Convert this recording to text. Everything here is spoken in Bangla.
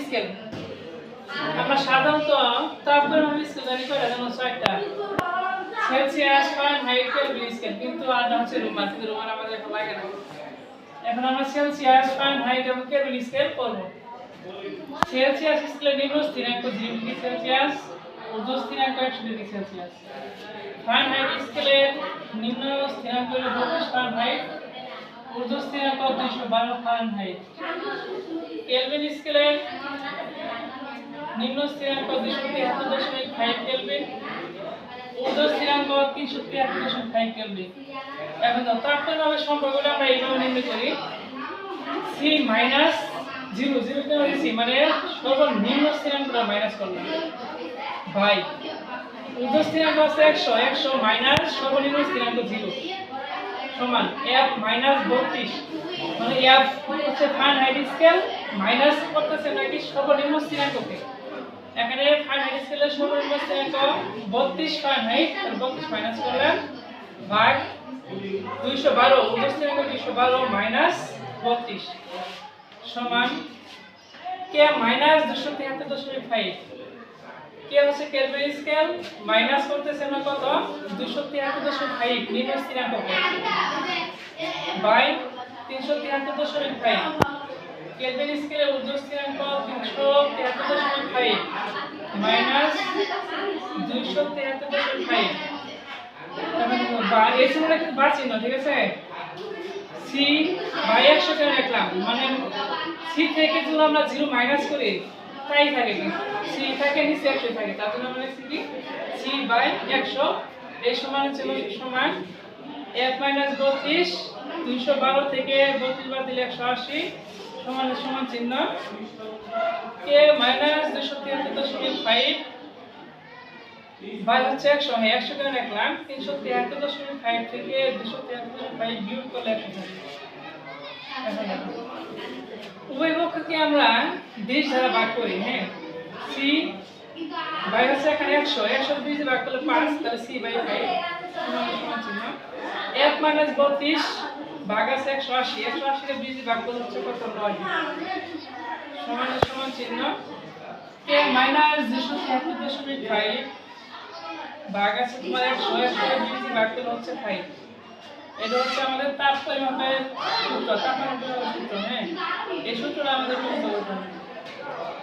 স্কেল স্কেল সেলসিয়াস স্কেল এখন আমরা সেলসিয়াস ফারেনহাইট এবং কেলভিন স্কেল সেলসিয়াস স্কেলের নিম্ন স্থিরাঙ্ক 0 ডিগ্রি সেলসিয়াস ঊর্ধ্ব স্থিরাঙ্ক 100 ডিগ্রি সেলসিয়াস নিম্ন স্থিরাঙ্ক হলো 32 ফারেনহাইট ঊর্ধ্ব স্থিরাঙ্ক 212 ফারেনহাইট কেলভিন স্কেলের নিম্ন স্থিরাঙ্ক 273.5 কেলভিন। ঊর্ধ্ব স্থিরাঙ্ক 373.5 কেলভিন। এখন তাপমাত্রার সম্পর্কটা আমরা এইভাবে নির্ণয় করি। সি মাইনাস জিরো জিরো কেন দিছি মানে সর্বনিম্ন স্থিরাঙ্কটা মাইনাস করলাম। ভাই ঊর্ধ্ব স্থিরাঙ্ক আছে একশো একশো মাইনাস সর্বনিম্ন স্থিরাঙ্ক জিরো সমান এফ মাইনাস বত্রিশ। মানে এফ হচ্ছে ফাইন হাইট স্কেল মাইনাস করতেছে নাকি সর্বনিম্ন স্থিরাঙ্ককে এখানে ফাইন হাইট স্কেলের সর্বনিম্ন স্থিরাঙ্ক বত্রিশ ফাইন হাইট বত্রিশ মাইনাস করলাম ভাগ দুইশো বারো স্থিরাঙ্ক দুইশো বারো মাইনাস বত্রিশ। সমান কে মাইনাস দুশো তিয়াত্তর দশমিক ফাইভ কে হচ্ছে কেলভিন স্কেল মাইনাস করতেছে আমরা কত? দুশো তিয়াত্তর দশমিক ফাইভ নিম্ন স্থিরাঙ্ক বাই তিনশো তিয়াত্তর দশমিক ফাইভ কেলভিন স্কেলের ঊর্ধ্ব স্থিরাঙ্ক তিনশো তিয়াত্তর দশমিক ফাইভ মাইনাস দুইশো তিয়াত্তর দশমিক ফাইভ এই সময় কিন্তু বার চিহ্ন ঠিক আছে? সি বাই একশো কেন রাখলাম মানে সি থেকে যদি আমরা জিরো মাইনাস করি তাই থাকে কিন্তু। সি থাকে নিচে একশো থাকে। তার জন্য আমরা লিখছি কি? সি বাই একশো। এই সমান হচ্ছে সমান। এক মাইনাস বত্রিশ, দুইশো বারো থেকে বত্রিশ বাদ দিলে একশো আশি। সমান সমান চিহ্ন। কে মাইনাস দুশো তিয়াত্তর দশমিক ফাইভ বাই হচ্ছে একশো। হ্যাঁ একশো কেন রাখলাম? তিনশো তিয়াত্তর দশমিক ফাইভ থেকে দুশো তিয়াত্তর দশমিক ফাইভ বিয়োগ করলে একশো উভয় পক্ষকে আমরা বিশ দ্বারা ভাগ করি হ্যাঁ? সি বাই হচ্ছে এখানে একশো। একশো বিশ ভাগ করলে পাঁচ, তাহলে সি বাই ফাইভ এক মাইনাস বত্রিশ ভাগ আছে একশো আশি। একশো আশিকে বিশ ভাগ করলে হচ্ছে কত? নয়। সমান সমান চিহ্ন। কে মাইনাস দুশো তিয়াত্তর দশমিক ফাইভ ভাগ আছে তোমার একশো। একশো বিশ ভাগ করলে হচ্ছে ফাইভ এটা হচ্ছে আমাদের তাপ পরিমাপের সূত্র। তাপমাত্রা সূত্র হ্যাঁ? এই সূত্রটা আমাদের করতে হবে। Yeah.